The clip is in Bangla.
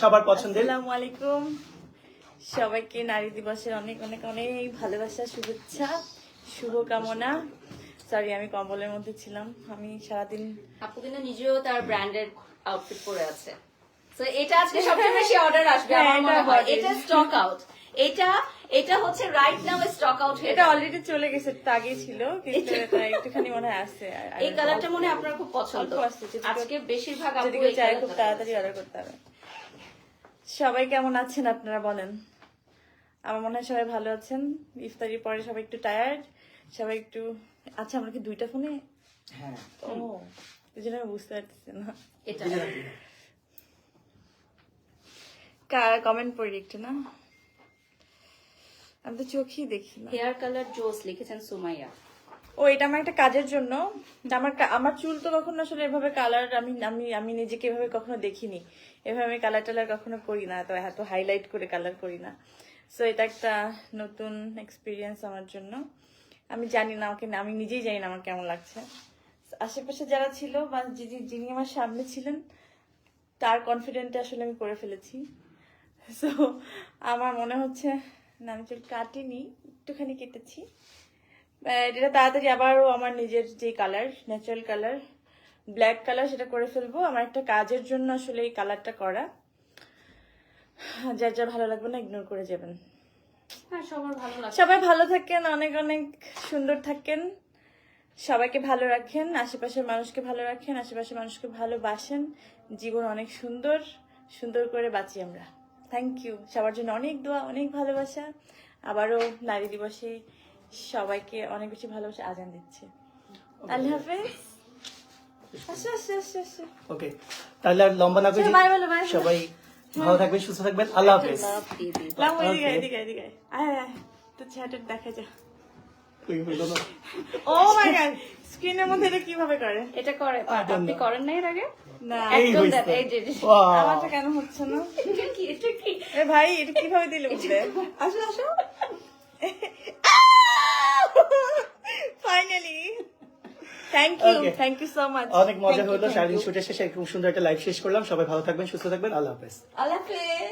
সবার পছন্দের? আসসালামু আলাইকুম। সবাইকে নারী দিবসের অনেক অনেক অনেক ভালোবাসা শুভেচ্ছা শুভকামনা। সরি আমি কম্বলের মধ্যে ছিলাম। আমি সারাদিন আপু কিন্তু নিজেও তার ব্র্যান্ডেড আউটফিট পরে আছে। তো এটা আজকে সবচেয়ে বেশি অর্ডার আসবে হ্যাঁ, আমার মনে হয়। এটা স্টক আউট এটা এটা হচ্ছে রাইট নাও স্টক আউট হয়ে এটা অলরেডি চলে গেছে আগে ছিল। কিন্তু এটা একটুখানি মনে হয় আর এই কালারটা মনে হয় আপনার খুব পছন্দ। আজকে বেশিরভাগ আপু এই খুব তাড়াতাড়ি অর্ডার করতে হবে। সবাই কেমন আছেন আপনারা বলেন? আমার মনে হয় সবাই ভালো আছেন। ইফতারির পরে সবাই একটু টায়ার্ড সবাই একটু আচ্ছা আমরা কি দুইটা ফোনে? হ্যাঁ। ও এই জন্য আমি বুঝতে পারতেছি না। এটা। কার কমেন্ট পড়ি একটু না? আমি তো চোখই দেখি না। হেয়ার কালার জোস লিখেছেন সুমাইয়া। ও, এটা আমার একটা কাজের জন্য। আমার আমার চুল তো কখনো আসলে এভাবে কালার আমি আমি আমি নিজেকে এভাবে কখনো দেখিনি। এভাবে আমি কালার টালার কখনো করি না তো এত হাইলাইট করে কালার করি না। সো এটা একটা নতুন এক্সপিরিয়েন্স আমার জন্য। আমি জানি না আমাকে আমি নিজেই জানি না আমার কেমন লাগছে। আশেপাশে যারা ছিল বা যিনি যিনি আমার সামনে ছিলেন, তার কনফিডেন্টে আসলে আমি করে ফেলেছি। সো আমার মনে হচ্ছে, না, আমি চুল কাটিনি, একটুখানি কেটেছি। এটা তাড়াতাড়ি আবারও আমার নিজের যে colour natural colour black colour সেটা করে ফেলব। আমার একটা কাজের জন্য আসলে এই কালারটা করা। যার যা ভালো লাগবে না ইগনোর করে যাবেন। হ্যাঁ সবার ভালো সবাই ভালো থাকেন অনেক অনেক সুন্দর থাকেন। সবাইকে ভালো রাখেন আশেপাশের মানুষকে ভালো রাখেন আশেপাশের মানুষকে ভালোবাসেন। জীবন অনেক সুন্দর সুন্দর করে বাঁচি আমরা। থ্যাংক ইউ সবার জন্য অনেক দোয়া অনেক ভালোবাসা। আবারও নারী দিবসে সবাইকে অনেক বেশি ভালোবাসে আজান দিচ্ছে। আল্লাহ হাফেজ। আসো আসো আসো আসো। ওকে তাহলে আর লম্বা না করে। সবাই ভালো থাকবেন সুস্থ থাকবেন। আল্লাহ হাফেজ। এদিকে এদিকে এদিকে আয় আয়, আয়। তো চ্যাটের দেখা যা। ও মাই গড স্ক্রিনের মধ্যে এটা কীভাবে করে? এটা করে। আপনি করেন না এর আগে? না। একদম হইছে। দেন, এই যে- যে- আমারটা কেন হচ্ছে না? কি? এটা কি? এ ভাই এটা কীভাবে দিলে বুঝলে আসো আসো। Finally thank you. Thank you so much অনেক মজা হলো সারাদিন শুটে শেষে খুব সুন্দর একটা লাইফ শেষ করলাম। সবাই ভালো থাকবেন সুস্থ থাকবেন আল্লাহ হাফেজ। আল্লাহ হাফেজ।